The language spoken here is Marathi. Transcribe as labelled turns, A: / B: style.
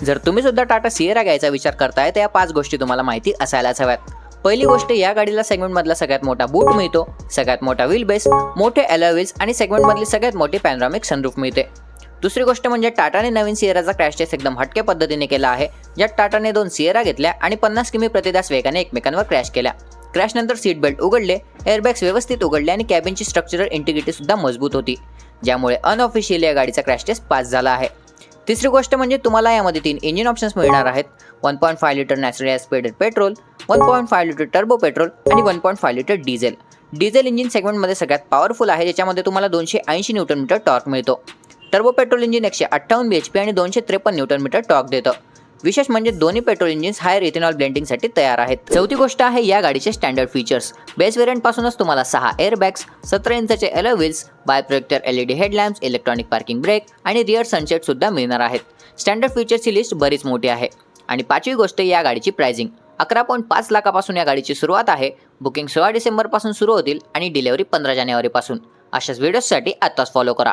A: जर तुम्ही सुद्धा टाटा सिएरा घ्यायचा विचार करताय तर या पाच गोष्टी तुम्हाला माहिती असायलाच हव्यात. पहिली गोष्ट या गाडीला सेगमेंटमधला सगळ्यात मोठा बूट मिळतो सगळ्यात मोठा व्हील बेस मोठे अलॉय व्हील्स आणि सेगमेंटमधली सगळ्यात मोठी पॅनॉमिक सनरूफ मिळते. दुसरी गोष्ट म्हणजे टाटाने नवीन सिएराचा क्रॅश टेस्ट एकदम हटके पद्धतीने केला आहे ज्यात टाटाने दोन सिएरा घेतल्या आणि पन्नास किमी प्रतिदास वेगाने एकमेकांवर क्रॅश केल्या. क्रॅशनंतर सीट बेल्ट उघडले एअरबॅग्स व्यवस्थित उघडले आणि कॅबिनची स्ट्रक्चरल इंटिग्रिटी सुद्धा मजबूत होती ज्यामुळे अनऑफिशियली या गाडीचा क्रॅश टेस्ट पास झाला आहे. तिसरी गोष्ट म्हणजे तुम्हाला यामध्ये तीन इंजिन ऑप्शन्स मिळणार आहेत. One point five litre natural aspirated petrol one point five litre turbo petrol आणि one point five litre diesel diesel engine सेगमेंटमध्ये सगळ्यात पॉवरफुल आहे ज्याच्यामध्ये तुम्हाला दोनशे ऐंशी न्यूटन मीटर टॉर्क मिळतो. टर्बो पेट्रोल इंजिन एकशे अठ्ठावन्न बी एच पी आणि दोनशे त्रेपन्न न्यूटन मीटर टॉर्क देतं. विशेष म्हणजे दोन्ही पेट्रोल इंजिन्स हायर इथेनॉल ब्लेंडिंगसाठी तयार आहेत. चौथी गोष्ट आहे या गाडीचे स्टँडर्ड फीचर्स बेस व्हेरियंटपासूनच तुम्हाला सहा एअरबॅग्स सतरा इंचाचे alloy wheels bi projector L E D headlamps electronic parking brake आणि रिअर सनसेट सुद्धा मिळणार आहेत. स्टँडर्ड फीचर्सची लिस्ट बरीच मोठी आहे. आणि पाचवी गोष्ट या गाडीची प्राइसिंग अकरा पॉईंट पाच लाखापासून या गाडीची सुरुवात आहे. बुकिंग सोळा डिसेंबरपासून सुरू होतील आणि डिलेवरी पंधरा जानेवारीपासून. अशाच व्हिडिओजसाठी आत्ताच फॉलो करा.